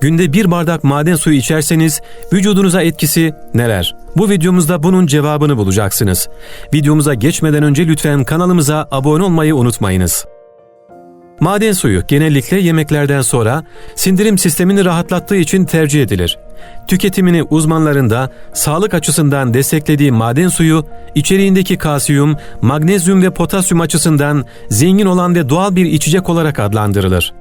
Günde bir bardak maden suyu içerseniz vücudunuza etkisi neler? Bu videomuzda bunun cevabını bulacaksınız. Videomuza geçmeden önce lütfen kanalımıza abone olmayı unutmayınız. Maden suyu genellikle yemeklerden sonra sindirim sistemini rahatlattığı için tercih edilir. Tüketimini uzmanların da sağlık açısından desteklediği maden suyu, içeriğindeki kalsiyum, magnezyum ve potasyum açısından zengin olan ve doğal bir içecek olarak adlandırılır.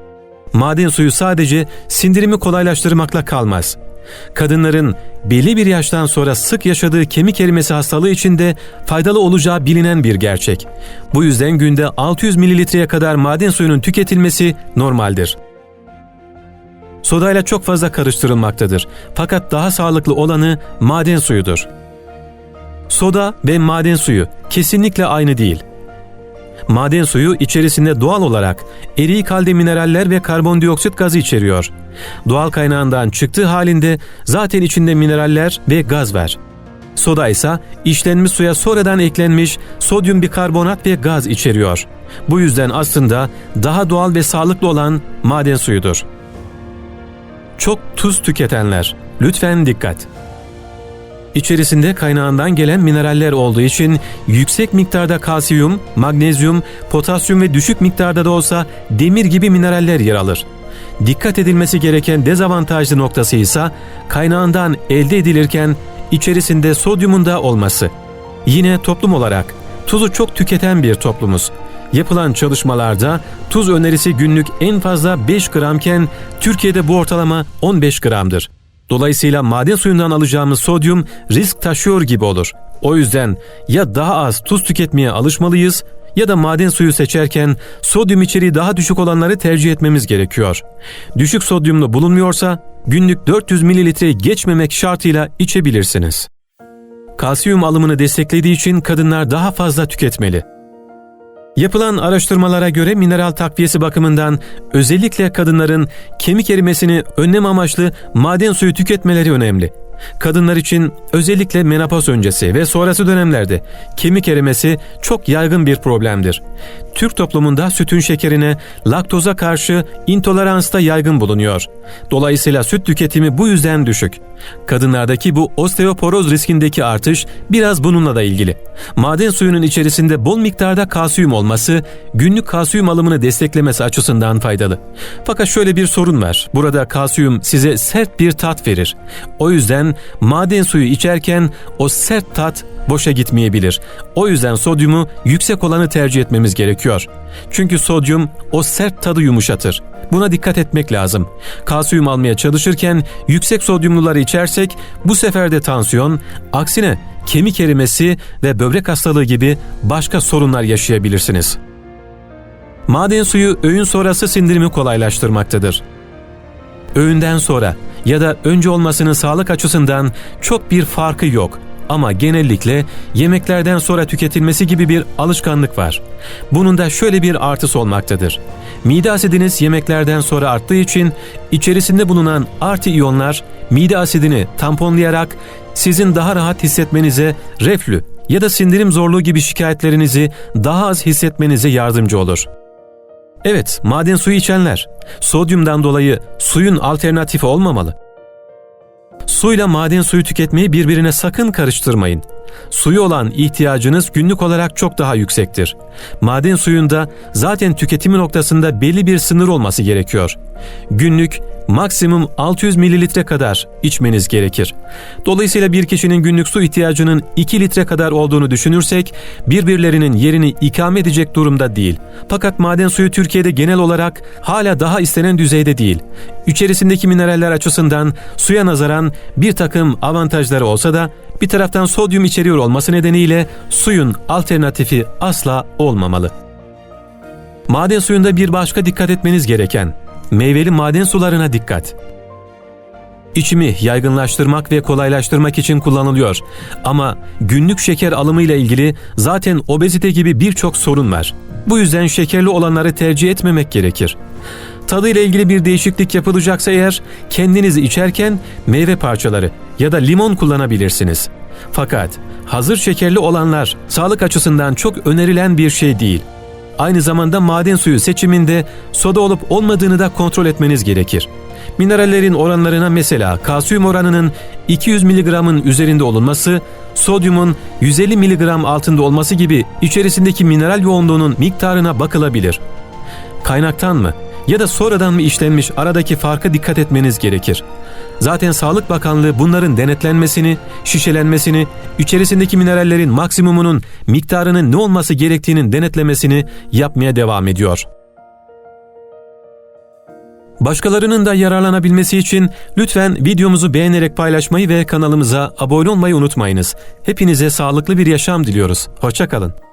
Maden suyu sadece sindirimi kolaylaştırmakla kalmaz. Kadınların belli bir yaştan sonra sık yaşadığı kemik erimesi hastalığı için de faydalı olacağı bilinen bir gerçek. Bu yüzden günde 600 mililitreye kadar maden suyunun tüketilmesi normaldir. Sodayla çok fazla karıştırılmaktadır. Fakat daha sağlıklı olanı maden suyudur. Soda ve maden suyu kesinlikle aynı değil. Maden suyu içerisinde doğal olarak eriyik halde mineraller ve karbondioksit gazı içeriyor. Doğal kaynağından çıktığı halinde zaten içinde mineraller ve gaz var. Soda ise işlenmiş suya sonradan eklenmiş sodyum bikarbonat ve gaz içeriyor. Bu yüzden aslında daha doğal ve sağlıklı olan maden suyudur. Çok tuz tüketenler, lütfen dikkat. İçerisinde kaynağından gelen mineraller olduğu için yüksek miktarda kalsiyum, magnezyum, potasyum ve düşük miktarda da olsa demir gibi mineraller yer alır. Dikkat edilmesi gereken dezavantajlı noktası ise kaynağından elde edilirken içerisinde sodyumun da olması. Yine toplum olarak tuzu çok tüketen bir toplumuz. Yapılan çalışmalarda tuz önerisi günlük en fazla 5 gramken Türkiye'de bu ortalama 15 gramdır. Dolayısıyla maden suyundan alacağımız sodyum risk taşıyor gibi olur. O yüzden ya daha az tuz tüketmeye alışmalıyız ya da maden suyu seçerken sodyum içeriği daha düşük olanları tercih etmemiz gerekiyor. Düşük sodyumlu bulunmuyorsa günlük 400 mililitreyi geçmemek şartıyla içebilirsiniz. Kalsiyum alımını desteklediği için kadınlar daha fazla tüketmeli. Yapılan araştırmalara göre mineral takviyesi bakımından özellikle kadınların kemik erimesini önlem amaçlı maden suyu tüketmeleri önemli. Kadınlar için özellikle menopoz öncesi ve sonrası dönemlerde kemik erimesi çok yaygın bir problemdir. Türk toplumunda sütün şekerine, laktoza karşı intolerans da yaygın bulunuyor. Dolayısıyla süt tüketimi bu yüzden düşük. Kadınlardaki bu osteoporoz riskindeki artış biraz bununla da ilgili. Maden suyunun içerisinde bol miktarda kalsiyum olması günlük kalsiyum alımını desteklemesi açısından faydalı. Fakat şöyle bir sorun var. Burada kalsiyum size sert bir tat verir. O yüzden maden suyu içerken o sert tat boşa gitmeyebilir. O yüzden sodyumu yüksek olanı tercih etmemiz gerekiyor. Çünkü sodyum o sert tadı yumuşatır. Buna dikkat etmek lazım. Kalsiyum almaya çalışırken yüksek sodyumluları içersek bu sefer de tansiyon, aksine kemik erimesi ve böbrek hastalığı gibi başka sorunlar yaşayabilirsiniz. Maden suyu öğün sonrası sindirimi kolaylaştırmaktadır. Öğünden sonra ya da önce olmasının sağlık açısından çok bir farkı yok ama genellikle yemeklerden sonra tüketilmesi gibi bir alışkanlık var. Bunun da şöyle bir artısı olmaktadır. Mide asidiniz yemeklerden sonra arttığı için içerisinde bulunan artı iyonlar mide asidini tamponlayarak sizin daha rahat hissetmenize reflü ya da sindirim zorluğu gibi şikayetlerinizi daha az hissetmenize yardımcı olur. Evet, maden suyu içenler, sodyumdan dolayı suyun alternatifi olmamalı. Suyla maden suyu tüketmeyi birbirine sakın karıştırmayın. Suyu olan ihtiyacınız günlük olarak çok daha yüksektir. Maden suyunda zaten tüketimi noktasında belli bir sınır olması gerekiyor. Günlük maksimum 600 mililitre kadar içmeniz gerekir. Dolayısıyla bir kişinin günlük su ihtiyacının 2 litre kadar olduğunu düşünürsek birbirlerinin yerini ikame edecek durumda değil. Fakat maden suyu Türkiye'de genel olarak hala daha istenen düzeyde değil. İçerisindeki mineraller açısından suya nazaran bir takım avantajları olsa da bir taraftan sodyum içeriyor olması nedeniyle suyun alternatifi asla olmamalı. Maden suyunda bir başka dikkat etmeniz gereken meyveli maden sularına dikkat. İçimi yaygınlaştırmak ve kolaylaştırmak için kullanılıyor. Ama günlük şeker alımı ile ilgili zaten obezite gibi birçok sorun var. Bu yüzden şekerli olanları tercih etmemek gerekir. Tadı ile ilgili bir değişiklik yapılacaksa eğer kendinizi içerken meyve parçaları ya da limon kullanabilirsiniz. Fakat hazır şekerli olanlar sağlık açısından çok önerilen bir şey değil. Aynı zamanda maden suyu seçiminde soda olup olmadığını da kontrol etmeniz gerekir. Minerallerin oranlarına mesela kalsiyum oranının 200 mg'ın üzerinde olunması, sodyumun 150 mg altında olması gibi içerisindeki mineral yoğunluğunun miktarına bakılabilir. Kaynaktan mı ya da sonradan mı işlenmiş aradaki farka dikkat etmeniz gerekir. Zaten Sağlık Bakanlığı bunların denetlenmesini, şişelenmesini, içerisindeki minerallerin maksimumunun miktarının ne olması gerektiğinin denetlemesini yapmaya devam ediyor. Başkalarının da yararlanabilmesi için lütfen videomuzu beğenerek paylaşmayı ve kanalımıza abone olmayı unutmayınız. Hepinize sağlıklı bir yaşam diliyoruz. Hoşçakalın.